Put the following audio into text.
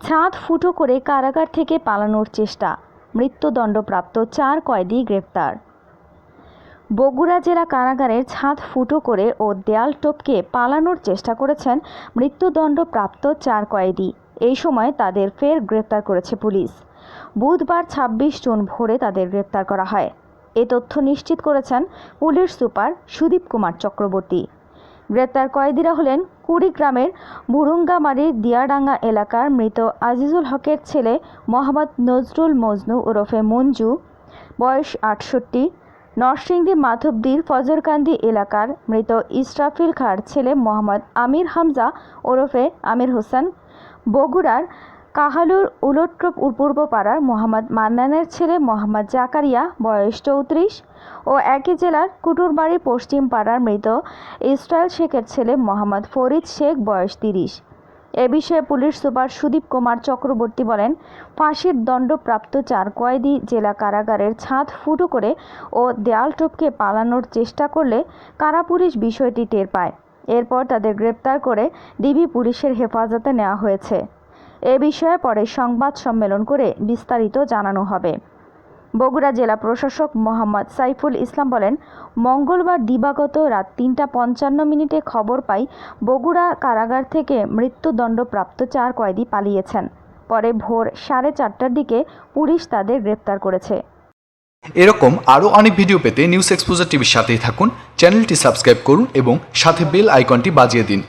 ছাদ ফুটো করে কারাগার থেকে পালানোর চেষ্টা। মৃত্যুদণ্ডপ্রাপ্ত চার কয়েদি গ্রেপ্তার। বগুড়া জেলা কারাগারের ছাদ ফুটো করে ও দেয়াল টপকে পালানোর চেষ্টা করেছেন মৃত্যুদণ্ডপ্রাপ্ত চার কয়েদি। এই সময় তাদের ফের গ্রেপ্তার করেছে পুলিশ। বুধবার ছাব্বিশ জুন ভোরে তাদের গ্রেপ্তার করা হয়। এ তথ্য নিশ্চিত করেছেন পুলিশ সুপার সুদীপ কুমার চক্রবর্তী। গ্রেপ্তার কয়েদিরা হলেন কুড়িগ্রামের ভুরুঙ্গামারির দিয়াডাঙ্গা এলাকার মৃত আজিজুল হকের ছেলে মোহাম্মদ নজরুল মজনু ওরফে মঞ্জু, বয়স আটষট্টি, নরসিংদী মাধবদীর ফজরকান্দি এলাকার মৃত ইসরাফিল খাঁর ছেলে মোহাম্মদ আমির হামজা ওরফে আমির হোসেন, বগুড়ার কাহালুর উলট্র পূর্বপাড়ার মোহাম্মদ মান্নানের ছেলে মোহাম্মদ জাকারিয়া, বয়স চৌত্রিশ, ও একই জেলার কুটুরবাড়ি পশ্চিম পাড়ার মৃত ইসরায়েল শেখের ছেলে মোহাম্মদ ফরিদ শেখ, বয়স তিরিশ। এ বিষয়ে পুলিশ সুপার সুদীপ কুমার চক্রবর্তী বলেন, ফাঁসির দণ্ডপ্রাপ্ত চার কয়েদি জেলা কারাগারের ছাদ ফুটো করে ও দেয়াল টপকে পালানোর চেষ্টা করলে কারা পুলিশ বিষয়টি টের পায়। এরপর তাদের গ্রেপ্তার করে ডিবি পুলিশের হেফাজতে নেওয়া হয়েছে। এ বিষয়ে পরে সংবাদ সম্মেলন করে বিস্তারিত জানানো হবে। বগুড়া জেলা প্রশাসক মোহাম্মদ সাইফুল ইসলাম বলেন, মঙ্গলবার দিবাগত রাত তিনটা পঞ্চান্ন মিনিটে খবর পাই বগুড়া কারাগার থেকে মৃত্যুদণ্ডপ্রাপ্ত চার কয়েদি পালিয়েছেন। পরে ভোর সাড়ে চারটার দিকে পুলিশ তাদের গ্রেপ্তার করেছে। এরকম আরও অনেক ভিডিও পেতে নিউজ এক্সপোজার টিভির সাথেই থাকুন, চ্যানেলটি সাবস্ক্রাইব করুন এবং সাথে বেল আইকনটি বাজিয়ে দিন।